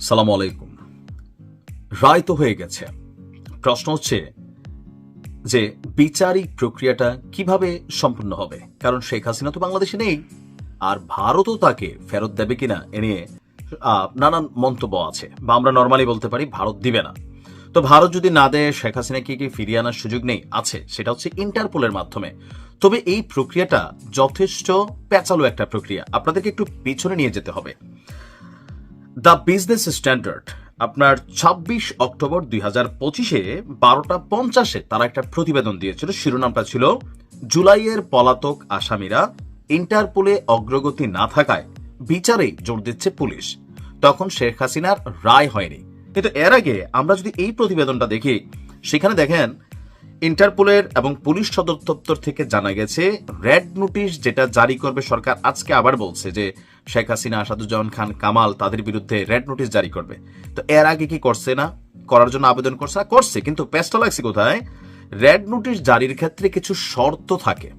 সালাম আলাইকুম। রায় তো হয়ে গেছে। প্রশ্ন হচ্ছে যে বিচারিক প্রক্রিয়াটা কীভাবে সম্পূর্ণ হবে? কারণ শেখ হাসিনা তো বাংলাদেশে নেই। আর ভারতও তাকে ফেরত দেবে কিনা এ নিয়ে নানান মন্তব্য আছে। বা আমরা নর্মালি বলতে পারি ভারত দিবে না। তো ভারত যদি না দেয়, শেখ হাসিনাকে কি ফিরিয়ে আনার সুযোগ নেই? আছে। সেটা হচ্ছে ইন্টারপোলের মাধ্যমে। তবে এই প্রক্রিয়াটা যথেষ্ট পেঁচালো একটা প্রক্রিয়া। আপনাদেরকে একটু পিছনে নিয়ে যেতে হবে। দ্য বিজনেস স্ট্যান্ডার্ড, আপনার ছাব্বিশ অক্টোবর দুই হাজার পঁচিশে বারোটা পঞ্চাশে তারা একটা প্রতিবেদন দিয়েছিল। শিরোনামটা ছিল, জুলাইয়ের পলাতক আসামিরা ইন্টারপোলে অগ্রগতি না থাকায় বিচারেই জোর দিচ্ছে পুলিশ। তখন শেখ হাসিনার রায় হয়নি। কিন্তু এর আগে আমরা যদি এই প্রতিবেদনটা দেখি, সেখানে দেখেন ইন্টারপোলের এবং পুলিশ সদর দপ্তর থেকে জানা গেছে, রেড নোটিশ যেটা জারি করবে সরকার আজকে আবার বলছে যে শেখ হাসিনা, আসাদুজ্জামান খান, কামাল তাদের বিরুদ্ধে রেড নোটিশ জারি করবে। তো এর আগে কি করছে না? করার জন্য আবেদন করছে করছে, কিন্তু পেস্টা লাগছে কোথায়? রেড নোটিশ জারির ক্ষেত্রে কিছু শর্ত থাকে।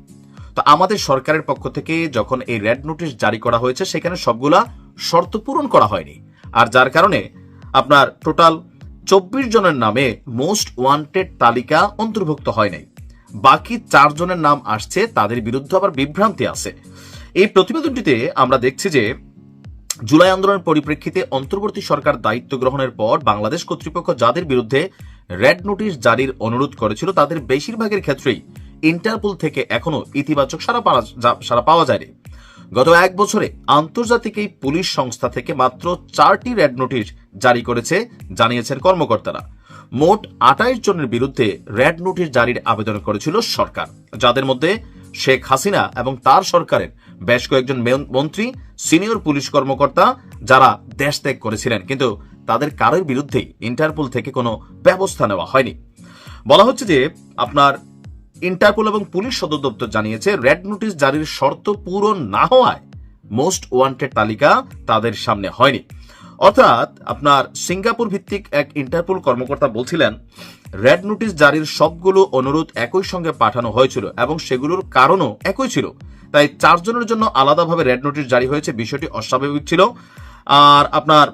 তো আমাদের সরকারের পক্ষ থেকে যখন এই রেড নোটিশ জারি করা হয়েছে, সেখানে সবগুলা শর্ত পূরণ করা হয়নি। আর যার কারণে আপনার টোটাল চব্বিশ জনের নামে মোস্ট ওয়ান্টেড তালিকা অন্তর্ভুক্ত হয় নাই। বাকি চারজনের নাম আসছে, তাদের বিরুদ্ধে আবার বিভ্রান্তি আছে। এই প্রতিবেদনটিতে আমরা দেখছি যে জুলাই আন্দোলনের পরিপ্রেক্ষিতে অন্তর্বর্তী সরকার দায়িত্ব গ্রহণের পর বাংলাদেশ কর্তৃপক্ষ যাদের বিরুদ্ধে রেড নোটিশ জারির অনুরোধ করেছিল, তাদের বেশিরভাগের ক্ষেত্রেই ইন্টারপোল থেকে এখনও ইতিবাচক সারা সারা পাওয়া যায়নি। গত এক বছরে আন্তর্জাতিক এই পুলিশ সংস্থা থেকে মাত্র চারটি রেড নোটিশ জারি করেছে, জানিয়েছেন কর্মকর্তারা। মোট আটাইশ জনের বিরুদ্ধে রেড নোটিশ জারির আবেদন করেছিল সরকার। যাদের মধ্যে শেখ হাসিনা এবং তার সরকারের বেশ কয়েকজন মেন- মন্ত্রী, সিনিয়র পুলিশ কর্মকর্তা যারা দেশ ত্যাগ করেছিলেন, কিন্তু তাদের কারোর বিরুদ্ধেই ইন্টারপোল থেকে কোনো ব্যবস্থা নেওয়া হয়নি। বলা হচ্ছে যে আপনার ইন্টারপোল এবং পুলিশ সদর দপ্তর জানিয়েছে, রেড নোটিশ জারির শর্ত পূরণ না হওয়ায় মোস্ট ওয়ান্টেড তালিকা তাদের সামনে হয়নি। অর্থাৎ আপনার সিঙ্গাপুর ভিত্তিক এক ইন্টারপোল কর্মকর্তা বলছিলেন, রেড নোটিশ জারির সবগুলো অনুরোধ একই সঙ্গে পাঠানো হয়েছিল এবং সেগুলোর কারণও একই ছিল। তাই চারজনের জন্য আলাদাভাবে রেড নোটিশ জারি হয়েছে বিষয়টি অস্বাভাবিক ছিল। আর আপনার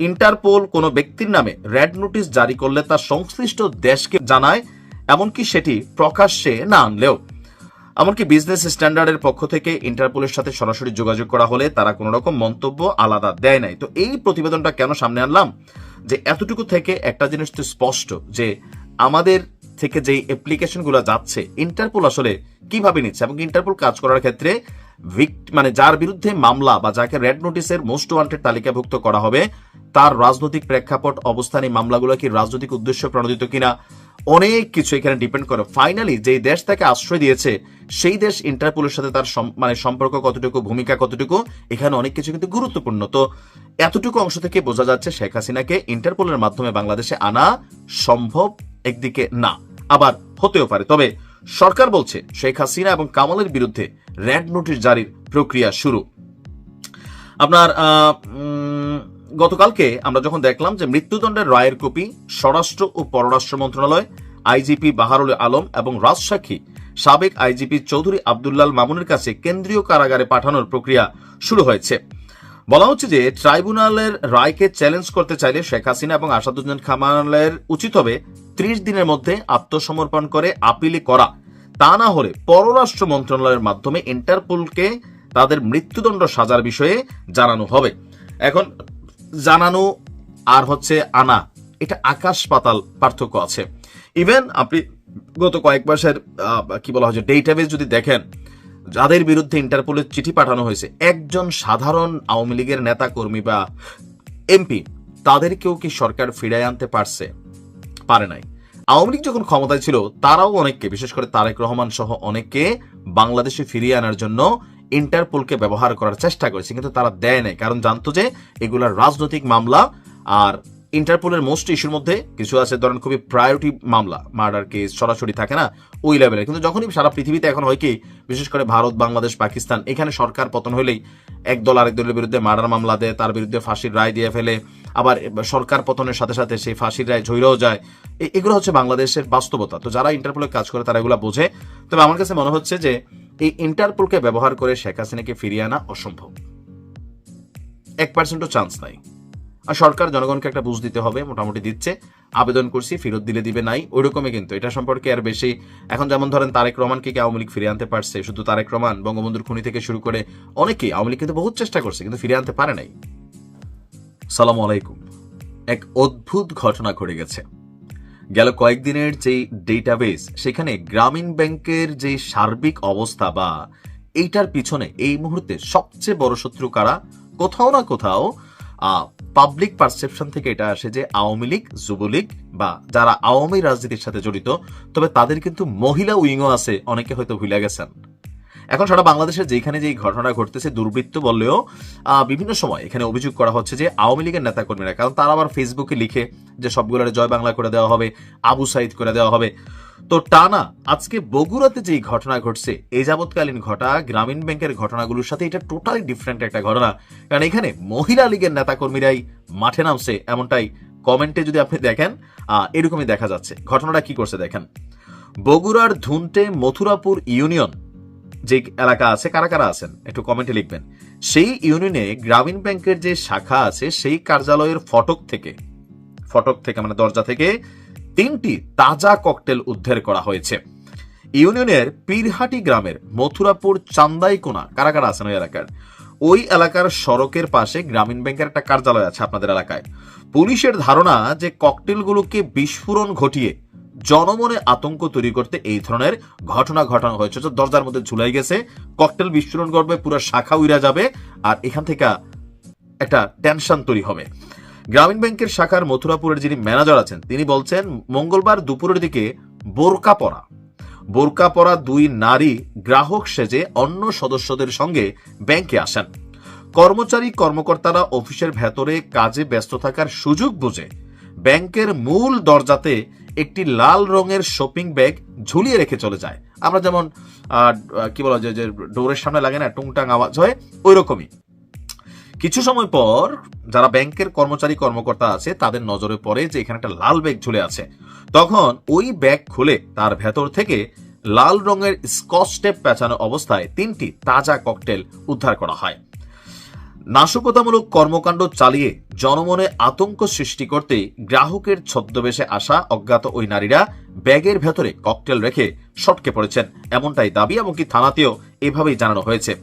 ইন্টারপোল কোনো ব্যক্তির নামে রেড নোটিশ জারি করলে তা সংশ্লিষ্ট দেশকে জানায় এমনকি সেটি প্রকাশ্যে না আনলেও। এমনকি বিজনেস স্ট্যান্ডার্ডের পক্ষ থেকে ইন্টারপোলের সাথে সরাসরি যোগাযোগ করা হলে তারা কোনো রকম মন্তব্য আলাদা দেয় নাই। তো এই প্রতিবেদনটা কেন সামনে আনলাম? যে এতটুকু থেকে একটা জিনিস তো স্পষ্ট, যে আমাদের থেকে যে অ্যাপ্লিকেশনগুলো যাচ্ছে, ইন্টারপোল আসলে কীভাবে নিচ্ছে? এবং ইন্টারপোল কাজ করার ক্ষেত্রে মানে যার বিরুদ্ধে মামলা বা যাকে রেড নোটিসের মোস্ট ওয়ান্টেড তালিকাভুক্ত করা হবে, তার রাজনৈতিক প্রেক্ষাপট, অবস্থান এই মামলাগুলো কি রাজনৈতিক উদ্দেশ্য প্রণোদিত কিনা অনেক কিছু এখানে ডিপেন্ড করে। ফাইনালি যেই দেশ তাকে আশ্রয় দিয়েছে, সেই দেশ ইন্টারপোলের সাথে তার মানে সম্পর্ক কতটুকু, ভূমিকা কতটুকু, এখানে অনেক কিছু কিন্তু গুরুত্বপূর্ণ। তো এতটুকু অংশ থেকে বোঝা যাচ্ছে শেখ হাসিনাকে ইন্টারপোলের মাধ্যমে বাংলাদেশে আনা সম্ভব একদিকে না, আবার হতেও পারে। তবে সরকার বলছে, শেখ হাসিনা এবং কামালের বিরুদ্ধে রেড নোটিশ জারির প্রক্রিয়া শুরু। আপনার গতকালকে আমরা যখন দেখলাম যে মৃত্যুদণ্ডের রায়ের কপি স্বরাষ্ট্র ও পররাষ্ট্র মন্ত্রণালয়, আইজিপি বাহারুল আলম এবং রাজসাক্ষী, সাবেক আইজিপি চৌধুরী আবদুল্লাল মামুনের কাছে কেন্দ্রীয় কারাগারে পাঠানোর প্রক্রিয়া শুরু হয়েছে। বলা হচ্ছে যে ট্রাইব্যুনালের রায়কে চ্যালেঞ্জ করতে চাইলে শেখ হাসিনা এবং আসাদুজ্জান খামালের উচিত হবে ত্রিশ দিনের মধ্যে আত্মসমর্পণ করে, আপিলে করা। তা না হলে পররাষ্ট্র মন্ত্রণালয়ের মাধ্যমে ইন্টারপোলকে তাদের মৃত্যুদণ্ড সাজার বিষয়ে জানানো হবে। এখন জানানো আর হচ্ছে আনা, এটা আকাশ পাতাল পার্থক্য আছে। ইভেন আপনি গত কয়েক মাসের কি বলা হচ্ছে ডেটাবেস যদি দেখেন, যাদের বিরুদ্ধে ইন্টারপোলের চিঠি পাঠানো হয়েছে, একজন সাধারণ আওয়ামী লীগের নেতা কর্মী বা এমপি তাদেরকেও কি সরকার ফিরাই আনতে পারছে? পারে নাই। আওয়ামী লীগ যখন ক্ষমতায় ছিল, তারাও অনেককে, বিশেষ করে তারেক রহমান সহ অনেককে বাংলাদেশে ফিরিয়ে আনার জন্য ইন্টারপোলকে ব্যবহার করার চেষ্টা করেছে, কিন্তু তারা দেয় নাই। কারণ জানতো যে এগুলা রাজনৈতিক মামলা, আর ইন্টারপোলের মোস্ট ইস্যুর মধ্যে কিছু আছে, ধরেন খুবই প্রায়োরিটি মামলা মার্ডার কেস সরাসরি থাকে না, ওই লেভেলে কিন্তু যখনই সারা পৃথিবীতে এখন হয় কি, বিশেষ করে ভারত, বাংলাদেশ, পাকিস্তান, এখানে সরকার পতন হলেই এক দল আরেক দলের বিরুদ্ধে মার্ডার মামলা দেয়, তার বিরুদ্ধে ফাঁসির রায় দিয়ে ফেলে, আবার সরকার পতনের সাথে সাথে সেই ফাঁসির রায় ঝইরেও যায়। এগুলো হচ্ছে বাংলাদেশের বাস্তবতা। তো যারা ইন্টারপোলে কাজ করে, তারা এগুলো বোঝে। তবে আমার কাছে মনে হচ্ছে যে এই ইন্টারপোলকে ব্যবহার করে শেখ হাসিনাকে ফিরিয়ে আনা অসম্ভব। এক পার্সেন্টও চান্স নাই। আর সরকার জনগণকে একটা বুঝ দিতে হবে, মোটামুটি দিচ্ছে। আবেদন করছি, ফেরত দিলে দিবে নাই, ওইরকমই কিন্তু। এটা সম্পর্কে আর বেশি, এখন যেমন ধরেন তারেক রহমানকে কি আওয়ামী লীগ ফিরে আনতে পারছে? শুধু তারেক রহমান, বঙ্গবন্ধুর খুনি থেকে শুরু করে অনেকেই আওয়ামী লীগ কিন্তু বহুত চেষ্টা করছে, কিন্তু ফিরে আনতে পারে নাই। সালাম আলাইকুম। এক অদ্ভুত ঘটনা ঘটে গেছে। গেল কয়েকদিনের যে ডেটাবেস সেখানে গ্রামীণ ব্যাংকের যে সার্বিক অবস্থা বা এইটার পিছনে এই মুহূর্তে সবচেয়ে বড় শত্রু কারা? কোথাও না কোথাও পাবলিক পারসেপশন থেকে এটা আসে যে আওয়ামী লীগ, যুবলীগ বা যারা আওয়ামী রাজনীতির সাথে জড়িত, তবে তাদের কিন্তু মহিলা উইংও আছে, অনেকে হয়তো ভুলে গেছেন। এখন সারা বাংলাদেশের যেখানে যে ঘটনা ঘটতেছে, দুর্বৃত্ত বললেও বিভিন্ন সময় এখানে অভিযোগ করা হচ্ছে যে আওয়ামী লীগের নেতাকর্মীরা, কারণ তারা আবার ফেসবুকে লিখে যে সবগুলোর জয় বাংলা করে দেওয়া হবে, আবু সাইদ করে দেওয়া হবে। তো টানা আজকে বগুড়াতে যে ঘটনা ঘটছে এই যাবৎকালীন ঘটা, গ্রামীণ ব্যাংকের ঘটনাগুলোর সাথে এটা টোটালি ডিফারেন্ট একটা ঘটনা। কারণ এখানে মহিলা লীগের নেতাকর্মীরাই মাঠে নামছে, এমনটাই কমেন্টে যদি আপনি দেখেন এরকমই দেখা যাচ্ছে। ঘটনাটা কি করছে দেখেন। বগুড়ার ধুনটে মথুরাপুর ইউনিয়ন যে এলাকা আছে, কারা কারা আছেন? একটু কমেন্টে লিখবেন। সেই ইউনিয়নে গ্রামীণ ব্যাংকের যে শাখা আছে, সেই কার্যালয়ের ফটক থেকে ফটক থেকে মানে দরজা থেকে তিনটি তাজা ককটেল উদ্ধার করা হয়েছে। ইউনিয়নের পীরহাটি গ্রামের মথুরাপুর চান্দাইকোনা, কারা কারা আছেন ওই এলাকার? ওই এলাকার সড়কের পাশে গ্রামীণ ব্যাংকের একটা কার্যালয় আছে আপনাদের এলাকায়। পুলিশের ধারণা যে ককটেলগুলোকে বিস্ফোরণ ঘটিয়ে জনমনে আতঙ্ক তৈরি করতে এই ধরনের ঘটনা ঘটানো হয়েছে। দরজার মধ্যে ঝুলাই গেছে, ককটেল বিস্ফোরণ করবে পুরো শাখা উইরা যাবে, আর এখান থেকে একটা টেনশন তৈরি হবে। গ্রামীণ ব্যাংকের শাখার মথুরাপুরের যিনি ম্যানেজার আছেন, তিনি বলছেন, মঙ্গলবার দুপুরের দিকে বোরকা পরা বোরকা পরা দুই নারী গ্রাহক সেজে অন্য সদস্যদের সঙ্গে ব্যাংকে আসেন। কর্মচারী, কর্মকর্তারা অফিসের ভেতরে কাজে ব্যস্ত থাকার সুযোগ বুঝে ব্যাংকের মূল দরজাতে একটি লাল রঙের শপিং ব্যাগ ঝুলিয়ে রেখে চলে যায়। আমরা যেমন কি বলা যে ডোরের সামনে লাগে না, টুংটাং আওয়াজ হয় ওই রকমই কিছু সময় পর যারা ব্যাংকের কর্মচারী, কর্মকর্তা আছে, তাদের নজরে পড়ে যে এখানে একটা লাল ব্যাগ ঝুলে আছে। তখন ওই ব্যাগ খুলে তার ভেতর থেকে লাল রঙের স্কচ টেপ পেঁচানো অবস্থায় তিনটি তাজা ককটেল উদ্ধার করা হয়। নাশকতামূলক কর্মকাণ্ড চালিয়ে জনমনে আতঙ্ক সৃষ্টি করতে গ্রাহকের ছদ্মবেশে আসা অজ্ঞাত ওই নারীরা ব্যাগের ভেতরে ককটেল রেখে সটকে পড়েছেন। এমনটাই দাবি, এমনকি থানাতেও এভাবেই জানানো হয়েছে।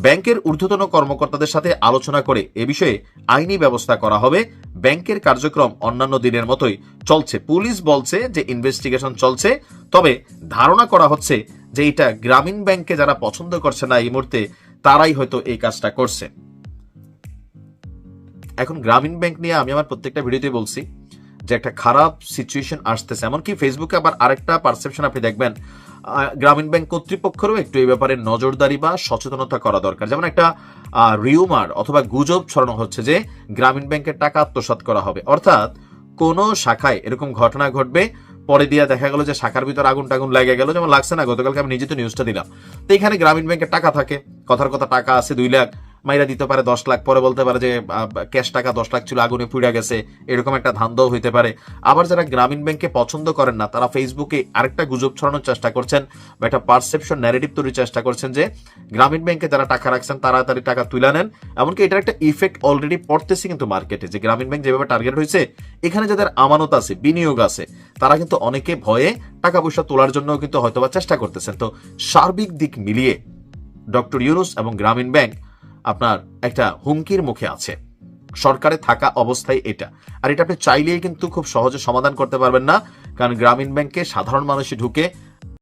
ব্যাংকের ঊর্ধ্বতন কর্মকর্তাদের সাথে আলোচনা করে এ বিষয়ে আইনি ব্যবস্থা করা হবে। ব্যাংকের কার্যক্রম অন্যান্য দিনের মতোই চলছে। পুলিশ বলছে যে ইনভেস্টিগেশন চলছে, তবে ধারণা করা হচ্ছে যে এটা গ্রামীণ ব্যাংকে যারা পছন্দ করছে না এই মুহূর্তে তারাই হয়তো এই কাজটা করছে। এখন গ্রামীণ ব্যাংক নিয়ে আমি আমার প্রত্যেকটা ভিডিওতে বলছি যে একটা খারাপ সিচুয়েশন আসতেছে। এমনকি ফেসবুকে আবার আরেকটা পারসেপশন আপনি দেখবেন গ্রামীণ ব্যাংক কর্তৃপক্ষেরও একটু এই ব্যাপারে নজরদারি বা সচেতনতা করা দরকার। যেমন একটা রিউমার অথবা গুজব ছড়ানো হচ্ছে যে গ্রামীণ ব্যাংকের টাকা আত্মসাৎ করা হবে। অর্থাৎ কোনো শাখায় এরকম ঘটনা ঘটবে, পরে দিয়ে দেখা গেল যে শাখার ভিতর আগুন টাগুন লেগে গেল, যেমন লাগছে না, গতকালকে আমি নিজে তো নিউজটা দিলাম। তো এখানে গ্রামীণ ব্যাংকের টাকা থাকে, কথার কথা টাকা আছে দুই লাখ মাইরা দিতে পারে দশ লাখ, পরে বলতে পারে যে ক্যাশ টাকা দশ লাখ ছিল, আগুনে পুড়ে গেছে, এরকম একটা ধান্দাও হইতে পারে। আবার যারা গ্রামীণ ব্যাংকে পছন্দ করেন না, তারা ফেসবুকে আরেকটা গুজব ছড়ানোর চেষ্টা করছেন বা একটা পারসেপশন ন্যারেটিভ তৈরির চেষ্টা করছেন যে, গ্রামীণ ব্যাংকে যারা টাকা রাখছেন, তাড়াতাড়ি টাকা তুলে নেন। এমনকি এটার একটা ইফেক্ট অলরেডি পড়তেছে কিন্তু মার্কেটে যে গ্রামীণ ব্যাংক যেভাবে টার্গেট হয়েছে, এখানে যাদের আমানত আছে, বিনিয়োগ আছে, তারা কিন্তু অনেকে ভয়ে টাকা পয়সা তোলার জন্য কিন্তু হয়তোবা চেষ্টা করতেছেন। তো সার্বিক দিক মিলিয়ে ডক্টর ইউনুস এবং গ্রামীণ ব্যাংক আপনার একটা হুমকির মুখে আছে। সরকারে থাকা অবস্থায় এটা। আর এটা আপনি চাইলেই কিন্তু খুব সহজে সমাধান করতে পারবেন না। কারণ গ্রামীণ ব্যাংকে সাধারণ মানুষই ঢুকে